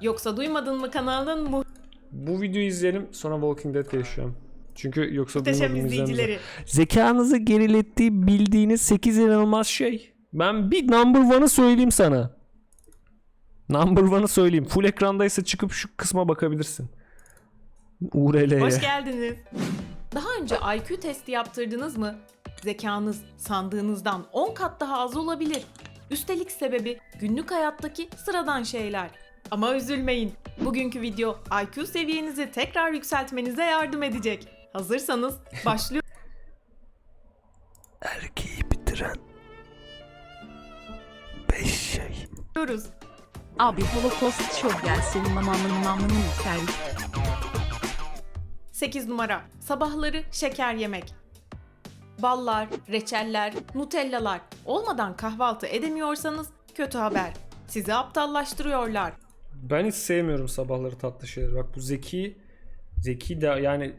Yoksa duymadın mı kanalın Bu videoyu izleyelim sonra Walking Dead yaşıyorum. Çünkü yoksa muhteşem duymadığım izleyicileri? Zekanızı gerilettiği bildiğiniz 8 inanılmaz şey. Ben bir number one'ı söyleyeyim sana. Number one'ı söyleyeyim. Full ekrandaysa çıkıp şu kısma bakabilirsin. URL'ye. Hoş geldiniz. Daha önce IQ testi yaptırdınız mı? Zekanız sandığınızdan 10 kat daha az olabilir. Üstelik sebebi günlük hayattaki sıradan şeyler. Ama üzülmeyin. Bugünkü video IQ seviyenizi tekrar yükseltmenize yardım edecek. Hazırsanız başlıyoruz. Erkeği bitiren 5 şey. Abi Holocaust şov gelsin mamamın mamının servis. 8 numara. Sabahları şeker yemek. Ballar, reçeller, nutellalar olmadan kahvaltı edemiyorsanız kötü haber. Sizi aptallaştırıyorlar. Ben hiç sevmiyorum sabahları tatlı şeyleri. Bak bu zeki zeki de yani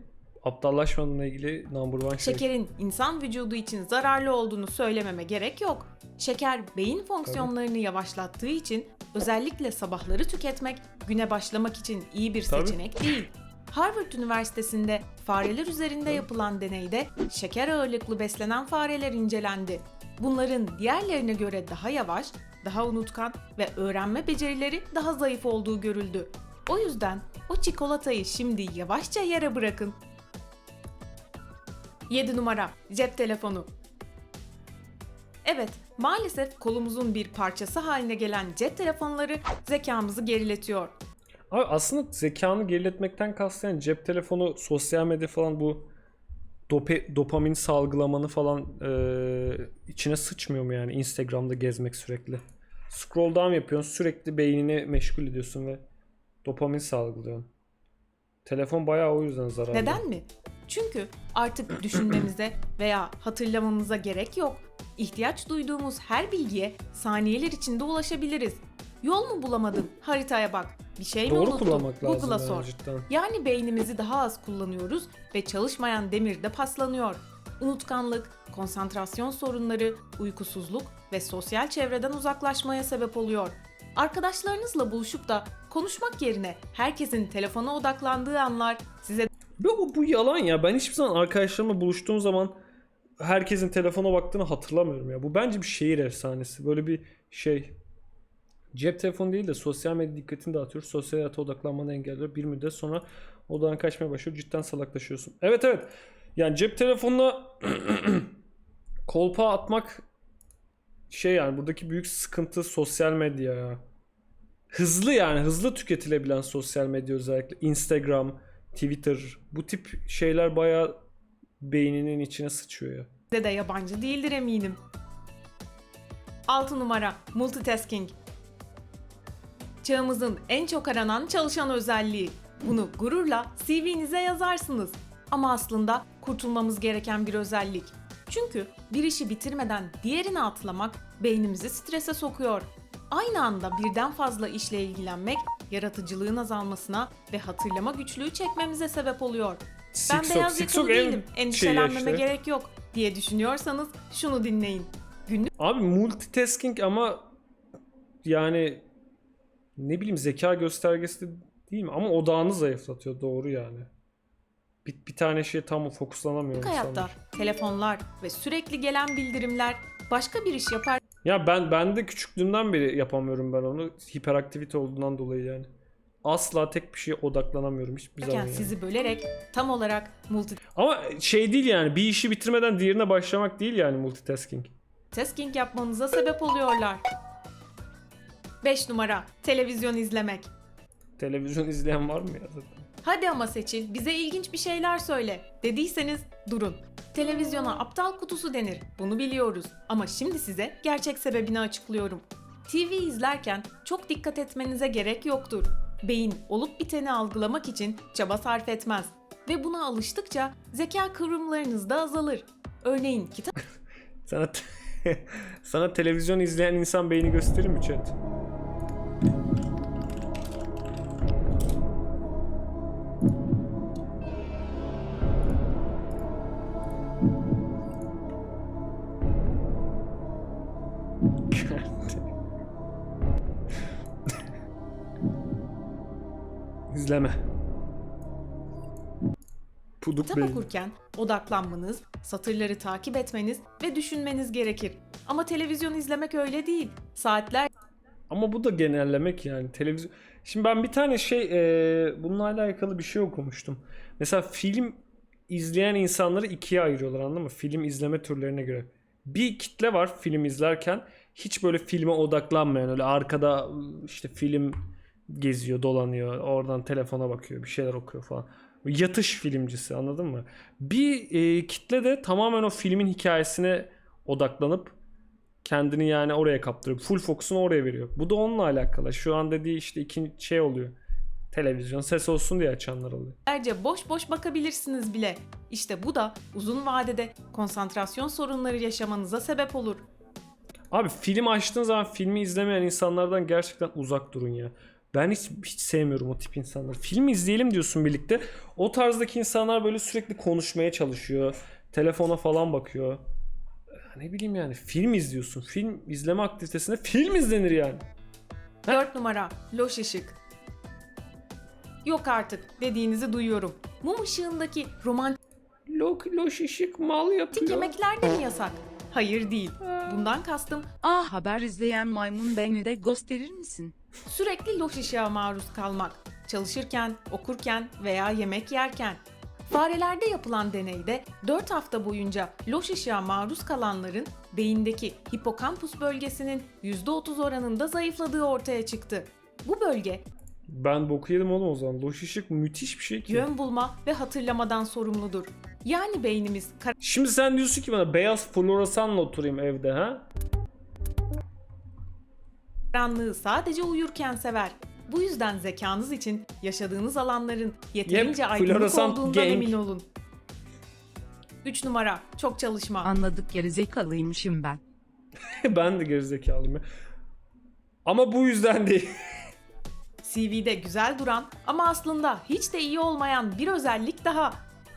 aptallaşmadığına ilgili number one şey. Şekerin insan vücudu için zararlı olduğunu söylememe gerek yok. Şeker beyin fonksiyonlarını yavaşlattığı için özellikle sabahları tüketmek güne başlamak için iyi bir Tabii. seçenek değil. Harvard Üniversitesi'nde fareler üzerinde yapılan deneyde şeker ağırlıklı beslenen fareler incelendi. Bunların diğerlerine göre daha yavaş, daha unutkan ve öğrenme becerileri daha zayıf olduğu görüldü. O yüzden o çikolatayı şimdi yavaşça yere bırakın 7 numara cep telefonu. Evet, maalesef kolumuzun bir parçası haline gelen cep telefonları zekamızı geriletiyor. Abi aslında zekanı geriletmekten kastım cep telefonu, sosyal medya falan bu dope, dopamin salgılamanı falan eee, içine sıçmıyor mu yani Instagram'da gezmek sürekli? Scroll down yapıyorsun sürekli beynini meşgul ediyorsun ve dopamin salgılıyorsun. Telefon bayağı o yüzden zararlı. Neden mi? Çünkü artık düşünmemize veya hatırlamamıza gerek yok. İhtiyaç duyduğumuz her bilgiye saniyeler içinde ulaşabiliriz. Yol mu bulamadın? Haritaya bak. Bir şey mi Doğru unuttun? kullanmak lazım Google'a yani sor. cidden. Yani beynimizi daha az kullanıyoruz ve çalışmayan demir de paslanıyor. Unutkanlık, konsantrasyon sorunları, uykusuzluk ve sosyal çevreden uzaklaşmaya sebep oluyor. Arkadaşlarınızla buluşup da konuşmak yerine herkesin telefona odaklandığı anlar size Bu, bu yalan ya. Ben hiçbir zaman arkadaşlarımla buluştuğum zaman herkesin telefona baktığını hatırlamıyorum ya. Bu bence bir şehir efsanesi. Böyle bir şey. Cep telefonu değil de sosyal medya dikkatini dağıtıyor. Sosyal hayata odaklanmanı engelliyor. Bir müddet sonra odadan kaçmaya başlıyor. Cidden salaklaşıyorsun. Evet evet. Yani cep telefonuna kolpa atmak şey yani buradaki büyük sıkıntı sosyal medya ya. Hızlı yani hızlı tüketilebilen sosyal medya özellikle Instagram, Twitter bu tip şeyler bayağı beyninin içine sıçıyor ya. de yabancı değildir eminim. 6 numara multitasking. Çağımızın en çok aranan çalışan özelliği. Bunu gururla CV'nize yazarsınız. Ama aslında kurtulmamız gereken bir özellik. Çünkü bir işi bitirmeden diğerini atlamak beynimizi strese sokuyor. Aynı anda birden fazla işle ilgilenmek yaratıcılığın azalmasına ve hatırlama güçlüğü çekmemize sebep oluyor. Ben Siksok, beyaz siksok yakalı en değilim, endişelenmeme işte. gerek yok diye düşünüyorsanız şunu dinleyin. Abi multitasking ama yani ne bileyim zeka göstergesi de değil mi? Ama odağını zayıflatıyor doğru yani. Bir, bir tane şeye tam fokuslanamıyor hayatta insanlar. telefonlar ve sürekli gelen bildirimler başka bir iş yapar Ya ben ben de küçüklüğümden beri yapamıyorum ben onu. Hiperaktivite olduğundan dolayı yani. Asla tek bir şeye odaklanamıyorum hiçbir zaman yani. sizi bölerek tam olarak Ama şey değil yani bir işi bitirmeden diğerine başlamak değil yani multitasking. multitasking yapmanıza sebep oluyorlar. 5 numara televizyon izlemek. Televizyon izleyen var mı ya zaten? Hadi ama Seçil bize ilginç bir şeyler söyle dediyseniz durun. Televizyona aptal kutusu denir. Bunu biliyoruz. Ama şimdi size gerçek sebebini açıklıyorum. TV izlerken çok dikkat etmenize gerek yoktur. Beyin olup biteni algılamak için çaba sarf etmez. Ve buna alıştıkça zeka kıvrımlarınız da azalır. Örneğin kitap Sana sana televizyon izleyen insan beyni gösterir mi chat? İzleme. Puduk Kitap beyin. okurken odaklanmanız, satırları takip etmeniz ve düşünmeniz gerekir. Ama televizyon izlemek öyle değil. Saatler Ama bu da genellemek yani televizyon. Şimdi ben bir tane şey e, bununla alakalı bir şey okumuştum. Mesela film izleyen insanları ikiye ayırıyorlar anladın mı? Film izleme türlerine göre. Bir kitle var film izlerken hiç böyle filme odaklanmayan öyle arkada işte film geziyor, dolanıyor, oradan telefona bakıyor, bir şeyler okuyor falan. Yatış filmcisi anladın mı? Bir e, kitle de tamamen o filmin hikayesine odaklanıp kendini yani oraya kaptırıp full fokusunu oraya veriyor. Bu da onunla alakalı. Şu an dediği işte ikinci şey oluyor. Televizyon ses olsun diye açanlar oluyor. Sadece boş boş bakabilirsiniz bile. İşte bu da uzun vadede konsantrasyon sorunları yaşamanıza sebep olur. Abi film açtığın zaman filmi izlemeyen insanlardan gerçekten uzak durun ya. Ben hiç, hiç sevmiyorum o tip insanları. Film izleyelim diyorsun birlikte. O tarzdaki insanlar böyle sürekli konuşmaya çalışıyor. Telefona falan bakıyor. Ne bileyim yani film izliyorsun. Film izleme aktivitesinde film izlenir yani. 4 numara loş ışık. Yok artık dediğinizi duyuyorum. Mum ışığındaki romantik Lok, loş ışık mal yapıyor. yemekler de mi yasak? Hayır değil. Bundan kastım Ah haber izleyen maymun beni de gösterir misin? Sürekli loş ışığa maruz kalmak. Çalışırken, okurken veya yemek yerken. Farelerde yapılan deneyde 4 hafta boyunca loş ışığa maruz kalanların beyindeki hipokampus bölgesinin %30 oranında zayıfladığı ortaya çıktı. Bu bölge Ben boku yedim oğlum o zaman. Loş ışık müthiş bir şey ki. yön bulma ve hatırlamadan sorumludur. Yani beynimiz Şimdi sen diyorsun ki bana beyaz floresanla oturayım evde ha? Karanlığı sadece uyurken sever. Bu yüzden zekanız için yaşadığınız alanların yeterince Yep, aydınlık olduğundan gang. emin olun. 3 numara çok çalışma. Anladık gerizekalıymışım ben. ben de gerizekalıyım ya. Ama bu yüzden değil. CV'de güzel duran ama aslında hiç de iyi olmayan bir özellik daha.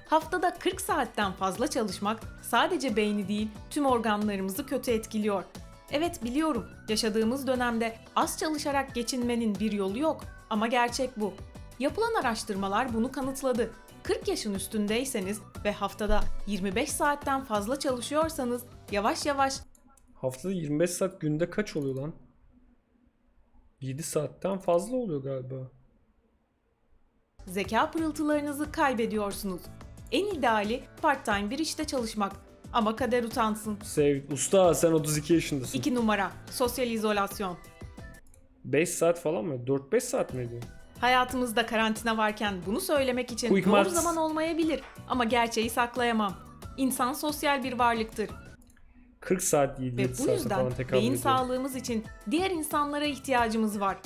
Haftada 40 saatten fazla çalışmak sadece beyni değil tüm organlarımızı kötü etkiliyor. Evet biliyorum yaşadığımız dönemde az çalışarak geçinmenin bir yolu yok ama gerçek bu. Yapılan araştırmalar bunu kanıtladı. 40 yaşın üstündeyseniz ve haftada 25 saatten fazla çalışıyorsanız yavaş yavaş Haftada 25 saat günde kaç oluyor lan? 7 saatten fazla oluyor galiba. zeka pırıltılarınızı kaybediyorsunuz. En ideali part-time bir işte çalışmak. Ama kader utansın. Sev usta sen 32 yaşındasın. 2 numara sosyal izolasyon. 5 saat falan mı? 4-5 saat mi ediyor? Hayatımızda karantina varken bunu söylemek için Quick doğru maths. zaman olmayabilir ama gerçeği saklayamam. İnsan sosyal bir varlıktır 40 saat 7, ve 7 bu yüzden falan tekabül beyin ediyor. sağlığımız için diğer insanlara ihtiyacımız var.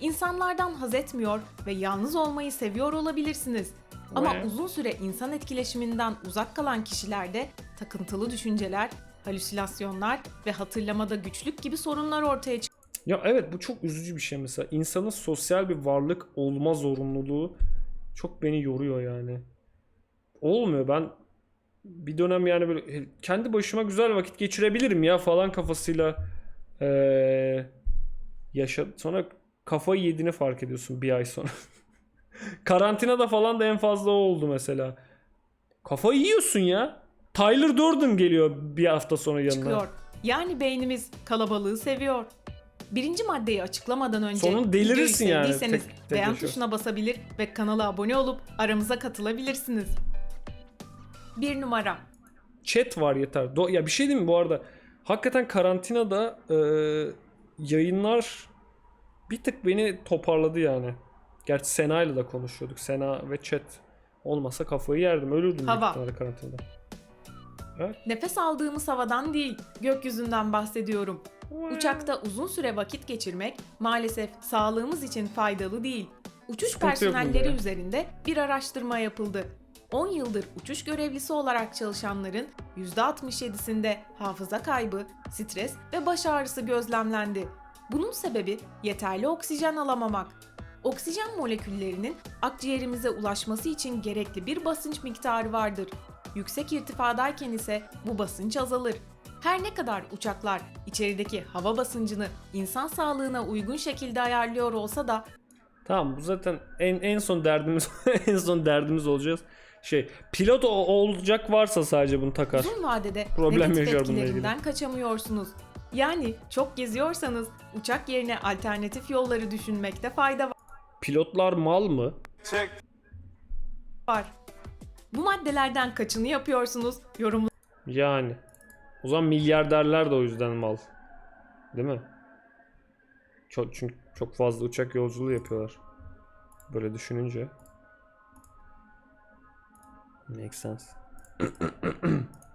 İnsanlardan haz etmiyor ve yalnız olmayı seviyor olabilirsiniz. Ama uzun süre insan etkileşiminden uzak kalan kişilerde takıntılı düşünceler, halüsinasyonlar ve hatırlamada güçlük gibi sorunlar ortaya çıkıyor. Ya evet bu çok üzücü bir şey mesela. İnsanın sosyal bir varlık olma zorunluluğu çok beni yoruyor yani. Olmuyor ben bir dönem yani böyle "E, kendi başıma güzel vakit geçirebilirim ya falan kafasıyla eee yaşa sonra kafayı yediğini fark ediyorsun bir ay sonra. Karantinada falan da en fazla o oldu mesela. Kafayı yiyorsun ya. Tyler Durden geliyor bir hafta sonra yanına. çıkıyor. Yani beynimiz kalabalığı seviyor. Birinci maddeyi açıklamadan önce Sonra delirirsin yani, tek- tek beğen yaşıyor. tuşuna basabilir ve kanala abone olup aramıza katılabilirsiniz. Bir numara. Chat var yeter. Do- ya bir şey diyeyim mi bu arada? Hakikaten karantinada e, yayınlar bir tık beni toparladı yani. Gerçi Sena'yla da konuşuyorduk. Sena ve chat olmasa kafayı yerdim. Ölürdüm büyük Hava. ihtimalle karantinada. Nefes aldığımız havadan değil, gökyüzünden bahsediyorum. Uçakta uzun süre vakit geçirmek maalesef sağlığımız için faydalı değil. Uçuş Sıkıntı personelleri üzerinde bir araştırma yapıldı. 10 yıldır uçuş görevlisi olarak çalışanların %67'sinde hafıza kaybı, stres ve baş ağrısı gözlemlendi. Bunun sebebi yeterli oksijen alamamak. Oksijen moleküllerinin akciğerimize ulaşması için gerekli bir basınç miktarı vardır. Yüksek irtifadayken ise bu basınç azalır. Her ne kadar uçaklar içerideki hava basıncını insan sağlığına uygun şekilde ayarlıyor olsa da Tamam bu zaten en en son derdimiz en son derdimiz olacağız. Şey pilot o- olacak varsa sadece bunu takar. Uzun vadede Problem yaşar bununla ilgili. kaçamıyorsunuz. Yani çok geziyorsanız uçak yerine alternatif yolları düşünmekte fayda Pilotlar mal mı? var. Bu maddelerden kaçını yapıyorsunuz? Yorumlara Yani. O zaman milyarderler de o yüzden mal. Değil mi? Çok çünkü çok fazla uçak yolculuğu yapıyorlar. Böyle düşününce. Make sense.